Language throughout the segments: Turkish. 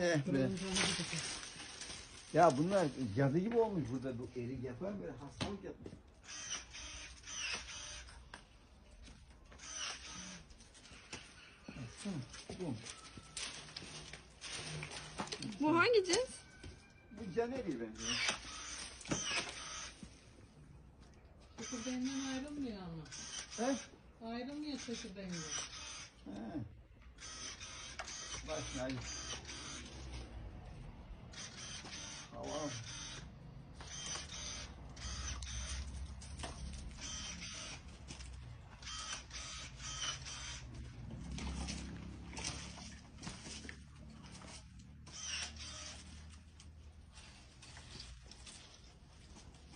Eh be. Ya bunlar cadı gibi olmuş burada. Bu erik yapar böyle hastalık yapmış. Baksana. Bu. Bu hangi cins? Bu can eriği bence. Çekirdeğinden ayrılmıyor ama. He? Ayrılmıyor çekirdeğinden. He. Bak hadi. Hava.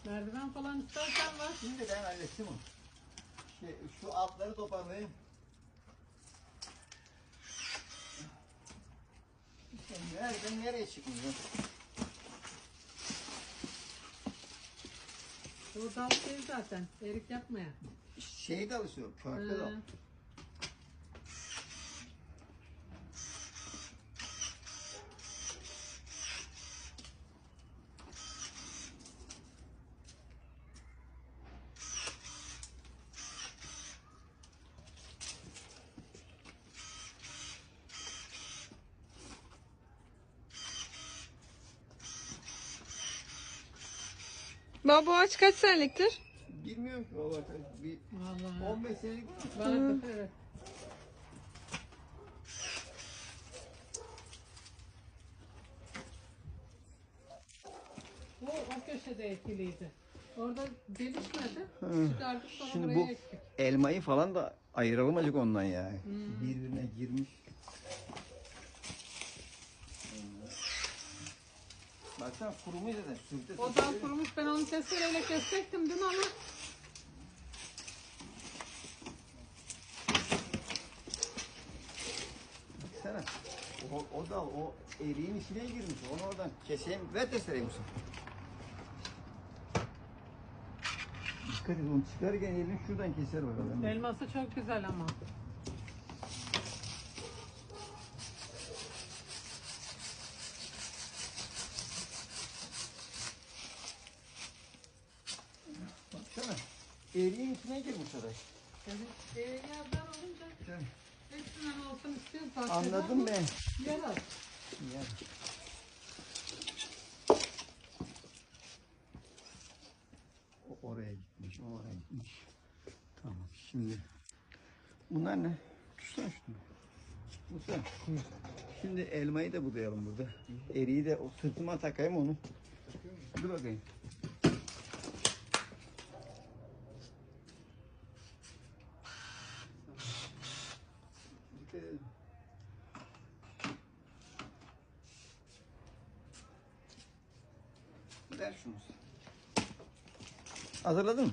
Merdiven falan istersen var. Şimdi ben hallettim onu. Şey, şu altları toparlayayım. İşte nereden nereye çıkmıyor? O dal şey zaten. Erik yapmaya. Şey de alışıyor, körpe de Baba bu ağaç kaç seneliktir? Bilmiyorum ki baba. Bir Vallahi. 15 senelik. Vardı, evet. O, o köşede ekiliydi. Orada gelişmedi. Çıkardık sonra Şimdi buraya bu ektik. elmayı falan da ayıralım acık ondan ya. Birbirine girmiş. Baksana kurumuş zaten. Sürte O dal kurumuş. Ben onu testereyle kesecektim dün ama Baksana. O, o dal o eriğin içine girmiş. Onu oradan keseyim. Ver testereyi Musa. Dikkat et onu çıkarken elini şuradan keser bakalım. elması çok güzel ama. Baksana. Eriğin içine girmiş oraya. Yani e, yerden olunca Yani hepsinden olsun istiyoruz. bahçede Anladım ama ben. Yer az. Yani. O oraya gitmiş, o oraya gitmiş. Tamam, şimdi bunlar ne? Tutsana şunu. Musa, şimdi elmayı da budayalım burada. Eriği de o sırtıma takayım onu. Dur bakayım. Edin. Ver şunu. Hazırladın mı?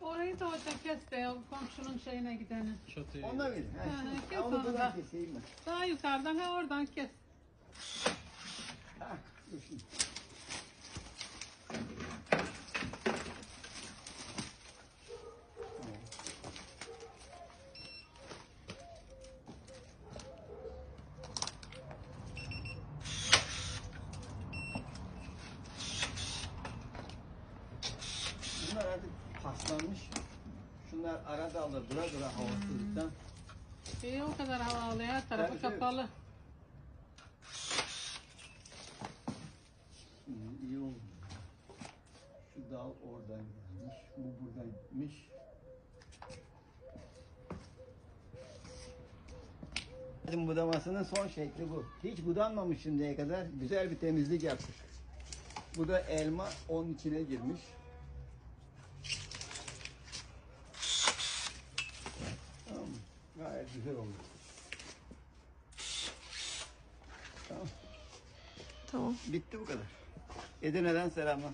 Orayı da orada kes de o komşunun şeyine gidelim. Çatıya. Ona git. Ha, kes Ha, onu onu da. buradan keseyim ben. Daha yukarıdan ha oradan kes. Ha, düşün. Bunlar artık dur şimdi. alır dura dura havasızlıktan. İyi o kadar havalı her tarafı Tabii, tabii. kapalı. Şimdi iyi oldu. Şu dal oradan gelmiş. Bu buradan gitmiş. Bizim budamasının son şekli bu. Hiç budanmamış şimdiye kadar. Güzel bir temizlik yaptık. Bu da elma onun içine girmiş. Tamam mı? Gayet güzel oldu. Tamam. Tamam. Bitti bu kadar. Edirne'den selamlar.